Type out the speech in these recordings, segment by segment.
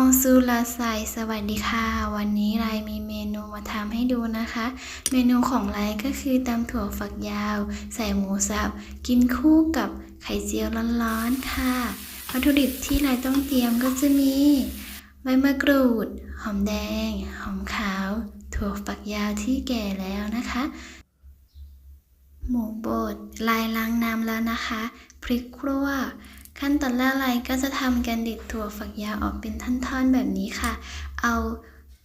องซูลาไซสวัสดีค่ะ วันนี้ไลมีเมนูมาทำให้ดูนะคะ เมนูของไลก็คือตำถั่วฝักยาว ใส่หมูสับ กินคู่กับไข่เจียวร้อนๆค่ะ วัตถุดิบที่ไลต้องเตรียมก็จะมี ใบมะกรูด หอมแดง หอมขาว ถั่วฝักยาวที่แก่แล้วนะคะ หมูบดลายล้างน้ำแล้วนะคะ พริกครัว ขั้นตอนแรกไลก็จะทำการด็ดถั่วฝักยาวออกเป็นท่อนๆแบบนี้ค่ะ เอา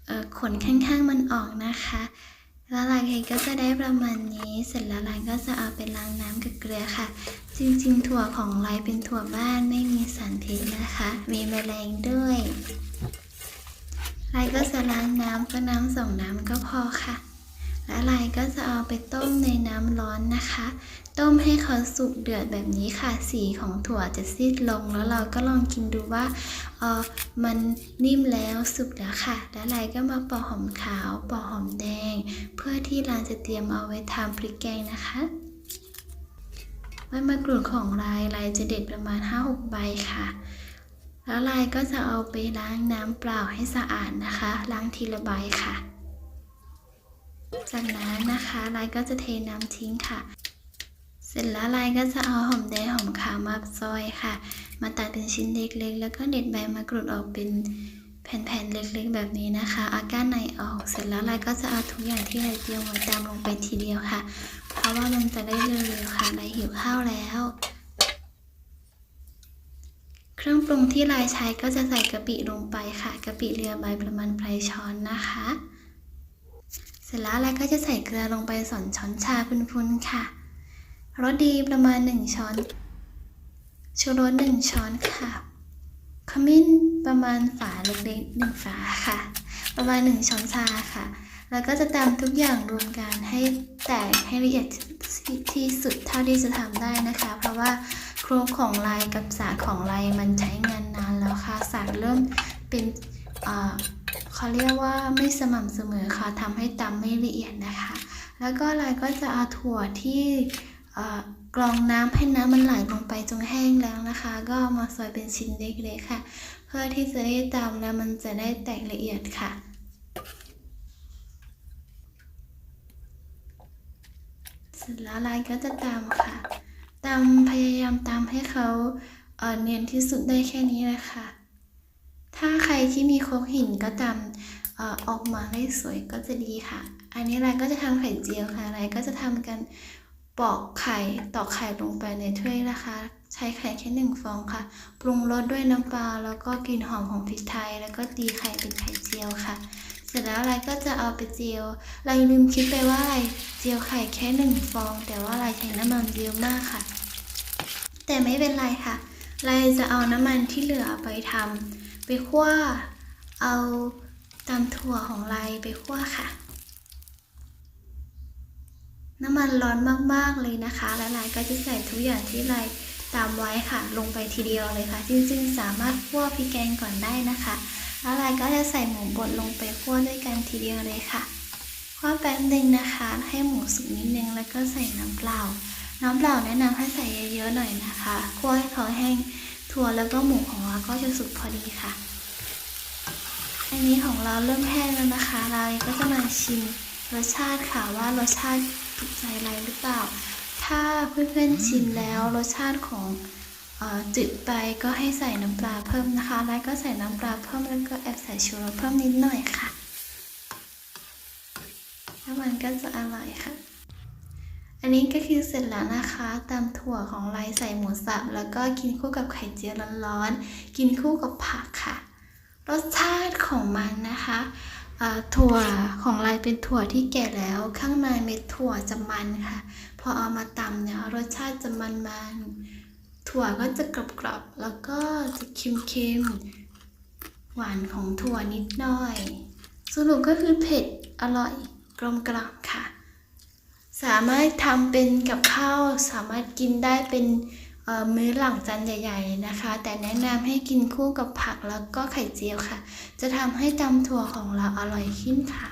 เออขนข้างๆมันออกนะคะ แล้วไลก็จะได้ประมาณนี้ เสร็จแล้วไลก็จะเอาไปล้างน้ำกับเกลือค่ะ จริงๆ ถั่วของไลเป็นถั่วบ้านไม่มีสารพิษนะคะ มีแมลงด้วยไลก็จะล้างน้ำก็น้ำสองน้ำก็พอค่ะ แล้วไลก็จะเอาไปต้มในน้ำร้อนนะคะ ต้มให้เขาสุกเดือดแบบนี้ค่ะ สีของถั่วจะซีดลง แล้วเราก็ลองกินดูว่าเออมันนิ่มแล้วสุกแล้วค่ะ แล้วไลก็มาปอกหอมขาวปอกหอมแดง เพื่อที่เราจะเตรียมเอาไว้ทำพริกแกงนะคะใบมะกรูดของไลไลจะเด็ดประมาณ 5-6 ใบค่ะ แล้วไลก็จะเอาไปล้างน้ำเปล่าให้สะอาดนะคะ ล้างทีละใบค่ะ จากนั้นนะคะไลก็จะเทน้ำทิ้งค่ะ เสร็จแล้วไลก็จะเอาหอมแดงหอมขาวมาซอยค่ะ มาตัดเป็นชิ้นเล็กๆ แล้วก็เด็ดใบมะกรูดออกเป็นแผ่นๆเล็กๆ แบบนี้นะคะเอาก้านในออกเสร็จแล้วไลก็จะเอาทุกอย่างที่ไลเตรียมไว้ตามลงไปทีเดียวค่ะ เพราะว่ามันจะได้เร็วๆค่ะไลหิวข้าวแล้วเครื่องปรุงที่ไลใช้ก็จะใส่กะปิลงไปค่ะ กะปิเรือใบประมาณปลายช้อนนะคะ เสร็จแล้วเราก็จะใส่เกลือลงไปสองช้อนชาพุนๆค่ะรสดีประมาณ 1 ช้อน ชูรส1ช้อนค่ะขมิ้นประมาณฝาเล็กๆหนึ่งฝาค่ะ ประมาณ 1 ช้อนชาค่ะ แล้วก็จะตามทุกอย่างรวมกันให้แตกให้ละเอียดที่สุดเท่าที่จะทำได้นะคะ เพราะว่าโครงของลายกับสากของลายมันใช้งานนานแล้วค่ะ สากเริ่มเป็นอ่า เขาเรียกว่าไม่สม่ำเสมอค่ะทำให้ตำไม่ละเอียดนะคะ แล้วก็เราก็จะเอาถั่วที่กรองน้ำให้น้ำมันไหลลงไปจนแห้งแล้วนะคะ ก็มาซอยเป็นชิ้นเล็กๆค่ะ เพื่อที่จะได้ตำแล้วมันจะได้แตกละเอียดค่ะเสร็จแล้วเราก็จะตำค่ะตำพยายามตำให้เขาเนียนที่สุดได้แค่นี้เลยค่ะ ถ้าใครที่มีโครกหินก็ตำออออกมาได้สวยก็จะดีค่ะ อันนี้อะไรก็จะทำไข่เจียวค่ะอะไรก็จะทำกันปอกไข่ตอกไข่ลงไปในถ้วยนะคะ ใช้ไข่แค่หนึ่งฟองค่ะ ปรุงรสด้วยน้ำปลาแล้วก็กลิ่นหอมของพริกไทย แล้วก็ตีไข่เป็นไข่เจียวค่ะ เสร็จแล้วอะไรก็จะเอาไปเจียวเราลืมคิดไปว่าอะไรเจียวไข่แค่หนึ่งฟอง แต่ว่าอะไรใช้น้ำมันเยอะมากค่ะ แต่ไม่เป็นไรค่ะเราจะเอาน้ำมันที่เหลือไปทำ ไปคั่วเอาตามถั่วของไลไปคั่วค่ะ น้ำมันร้อนมากๆเลยนะคะ แล้วไลก็จะใส่ทุกอย่างที่ไลตามไว้ค่ะลงไปทีเดียวเลยค่ะ จริงๆ สามารถคั่วพริกแกงก่อนได้นะคะ แล้วไลก็จะใส่หมูบดลงไปคั่วด้วยกันทีเดียวเลยค่ะคั่วแป๊บหนึ่งนะคะ ให้หมูสุกนิดนึงแล้วก็ใส่น้ำเปล่า น้ำเปล่าแนะนำให้ใส่เยอะๆหน่อยนะคะคั่วให้เขาแห้ง ถั่วแล้วก็หมูของเราก็จะสุกพอดีค่ะ อันนี้ของเราเริ่มแห้งแล้วนะคะ เราก็จะมาชิมรสชาติค่ะว่ารสชาติถูกใจอะไรหรือเปล่า ถ้าเพื่อนๆชิมแล้วรสชาติของจืดไปก็ให้ใส่น้ำปลาเพิ่มนะคะ แล้วก็ใส่น้ำปลาเพิ่มแล้วก็แอบใส่ชูรสเพิ่มนิดหน่อยค่ะ แล้วมันก็จะอร่อยค่ะ อันนี้ก็คือเสร็จแล้วนะคะตามถั่วของไลใส่หมูสับ แล้วก็กินคู่กับไข่เจียวร้อนๆ กินคู่กับผักค่ะ รสชาติของมันนะคะถั่วของไลเป็นถั่วที่แก่แล้ว ข้างในเม็ดถั่วจะมันค่ะ พอเอามาตำเนี่ยรสชาติจะมันๆถั่วก็จะกรอบๆแล้วก็จะเค็มๆหวานของถั่วนิดหน่อย สรุปก็คือเผ็ดอร่อยกลมกล่อมค่ะ สามารถทำเป็นกับข้าวสามารถกินได้เป็นมื้อหลังจานใหญ่ ๆนะคะ แต่แนะนำให้กินคู่กับผักแล้วก็ไข่เจียวค่ะ จะทำให้ตำถั่วของเราอร่อยขึ้นค่ะ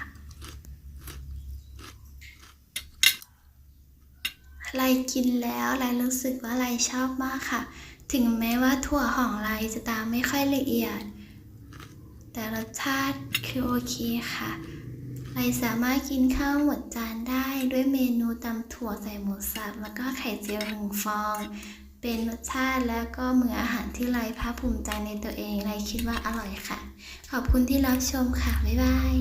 ไลกินแล้วไลรู้สึกว่าไลชอบมากค่ะ ถึงแม้ว่าถั่วของไลจะตามไม่ค่อยละเอียด แต่รสชาติคือโอเคค่ะ สามารถกินข้าวหมดจานได้ด้วยเมนูตำถั่วใส่หมูสับแล้วก็ไข่เจียวหนึ่งฟอง เป็นรสชาติแล้วก็มืออาหารที่ไรภาคภูมิใจในตัวเองไรคิดว่าอร่อยค่ะ ขอบคุณที่รับชมค่ะ บ๊ายบาย